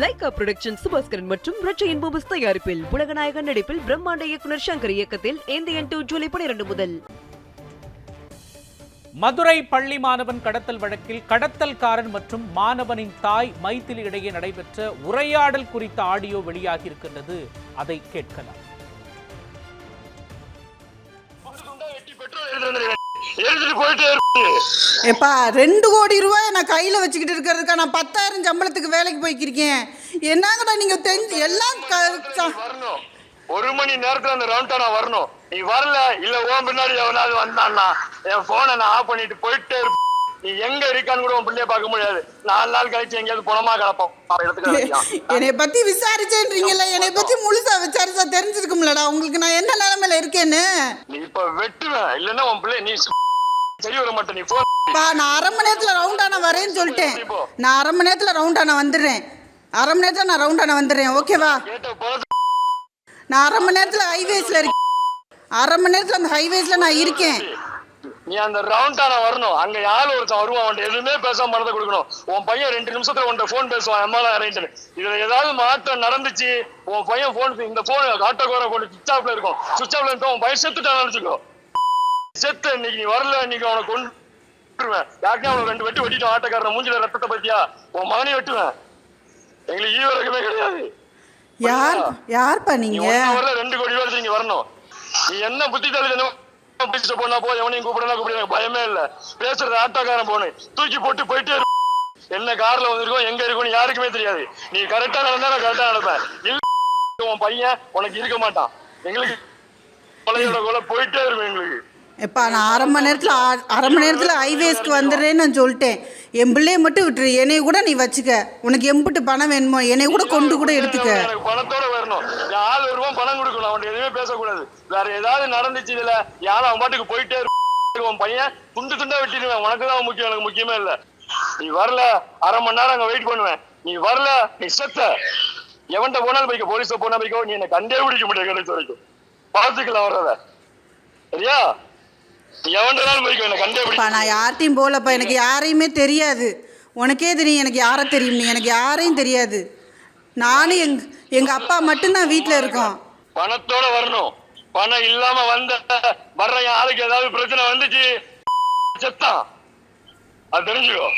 Lyca production Subaskaran மற்றும் ரட்சையின் பூபஸ் தயாரிப்பில் உலகநாயகன் நடிப்பில் பிரம்மாண்ட இயக்குனர் சங்கர் இயக்கத்தில் ஏந்தியன் டூ ஜூலை பனிரெண்டு முதல். மதுரை பள்ளி மாணவன் கடத்தல் வழக்கில் கடத்தல்காரன் மற்றும் மாணவனின் தாய் மைத்திலி இடையே நடைபெற்ற உரையாடல் குறித்த ஆடியோ வெளியாகியிருக்கின்றது. அதை கேட்கலாம். எடுத்துட்டு போயிட்டே எப்பா ரெண்டு கோடி ரூபாய் நான் கையில் வச்சுக்கிட்டு இருக்கிறதுக்கா நான் பத்தாயிரம் சம்பளத்துக்கு வேலைக்கு போய்க்கிருக்கேன். என்னங்கடா நீங்கள் தெரிஞ்சு எல்லாம் வரணும். ஒரு மணி நேரத்துல அந்த ரவுண்டா நான் வரணும். நீ வரல இல்ல உன் பின்னாடி எவனாவது வந்தான்னா என் போனை நான் ஆஃப் பண்ணிட்டு போயிட்டே இருப்பேன். நீ எங்க இருக்கான்னு கூட உன் பிள்ளைய பார்க்க முடியாது. நாலு நாள் கழிச்சு எங்கேயாவது பணமா கிடப்போம். என்னை பற்றி விசாரிச்சேன்றீங்கல்ல என்னை பற்றி முழுசா விசாரிச்சா தெரிஞ்சிருக்கும்லடா. உங்களுக்கு நான் என்ன நிலமையில இருக்கேன்னு? நீ இப்ப வெட்டுவேன் இல்லன்னா உன் பிள்ளை நீ சரி வர மாட்டே நீ போன் பா நான் அரை மணி நேரத்தில் ரவுண்டான வரேன்னு சொல்லிட்டேன். நான் அரை மணி நேரத்தில் ரவுண்டான வந்துடுறேன். அரை மணி நேரத்தில் நான் ரவுண்டான வந்துடுறேன். ஓகேவா நான் அரை மணி நேரத்தில் ஹைவேஸில் இருக்கேன் அரை மணி நேரத்தில் அந்த ஹைவேஸில் நான் இருக்கேன். நீ அந்த ரவுண்டான வரணும். அங்க யாரு ஒருத்தன் வருவான் அவன் எதுவுமே பேசாம மனதை கொடுக்கணும். உன் பையன் ரெண்டு நிமிஷத்துல உன்ட்ட போன் பேசுவான். எம்மால அரேஞ்சு இதுல ஏதாவது மாற்றம் நடந்துச்சு? உன் பையன் போன் இந்த போன் ஆட்டோக்கார போன் சுவிச் ஆஃப்ல இருக்கும். சுவிச் ஆஃப்ல இருக்கும் உன் பையன் செத்துட்டான் நினைச்சுக்கோ செத்து இன்னைக்கு நீ வரல இன்னைக்கு அவனை கொண்டுருவேன் யாருக்கே அவனை ரெண்டு வெட்டி வெட்டிட்டான் ஆட்டோக்காரன் மூஞ்சில ரத்தத்தை பத்தியா? உன் மகனையும் வெட்டுவேன். எங்களுக்கு ஈவரகமே கிடையாது. யார் யார்ப்பா நீ நீங்கள் ஒன் ஹவர்ல ரெண்டு கோடி எடுத்து நீங்க வரணும். நீ என்ன புத்திசாலி பேச போனா போ எவனையும் கூப்பிடலாம் கூப்பிட பயமே இல்ல. பேசுறது ஆட்டோக்காரன் போனு. தூக்கி போட்டு போயிட்டே. என்ன கார்ல வந்திருக்கோம் எங்க இருக்கோம் யாருக்குமே தெரியாது. நீ கரெக்டா நடந்தா நான் கரெக்டா நடப்பேன். இல்ல உன் பையன் உனக்கு இருக்க மாட்டான். எங்களுக்கு கொலையோட கொலை போயிட்டே இருக்கும் எங்களுக்கு. எப்பா நான் அரை மணி நேரத்தில் அரை மணி நேரத்தில் ஹைவேஸ்க்கு வந்துடுறேன்னு நான் சொல்லிட்டேன். என் பிள்ளைய மட்டும் விட்டுரு. என்னைய கூட நீ வச்சுக்க. உனக்கு எம்பிட்டு பணம் வேணுமோ என்னைய கூட கொண்டு கூட எடுத்துக்க. பணத்தோட வரணும். வருவான் பணம் கொடுக்கணும். அவன் எதுவுமே பேசக்கூடாது. வேற ஏதாவது நடந்துச்சு இதுல யாரும் அவன் பாட்டுக்கு போயிட்டே உன் பையன் துண்டு துண்டா வெட்டிடுவேன். உனக்கு தான் முக்கியம் எனக்கு முக்கியமே இல்ல. நீ வரல அரை மணி நேரம் அங்க வெயிட் பண்ணுவேன். நீ வரல நீ செத்த. எவன்கிட்ட போனாலும் போய்க்க போலீஸ்ல போனா போய்க்கோ நீ என்ன கண்டே பிடிக்க முடியாது கடைசி வரைக்கும். பாத்துக்கலாம் வர்றத. சரியா? நீ எவன்டாலும் போய்க்கோ என்ன கண்டே பிடிக்க நான் யார்கிட்டையும் போகலப்பா. எனக்கு யாரையுமே தெரியாது. உனக்கே தெரியும் எனக்கு யாரை தெரியும்? எனக்கு யாரையும் தெரியாது. நானும் எங் எங்கள் அப்பா மட்டும்தான் வீட்டில் இருக்கோம். பணத்தோட வரணும். பணம் இல்லாம வந்த வர்ற யாருக்கு ஆளுக்கு ஏதாவது பிரச்சனை வந்துச்சு? செத்தான். அது தெரிஞ்சுக்கோ.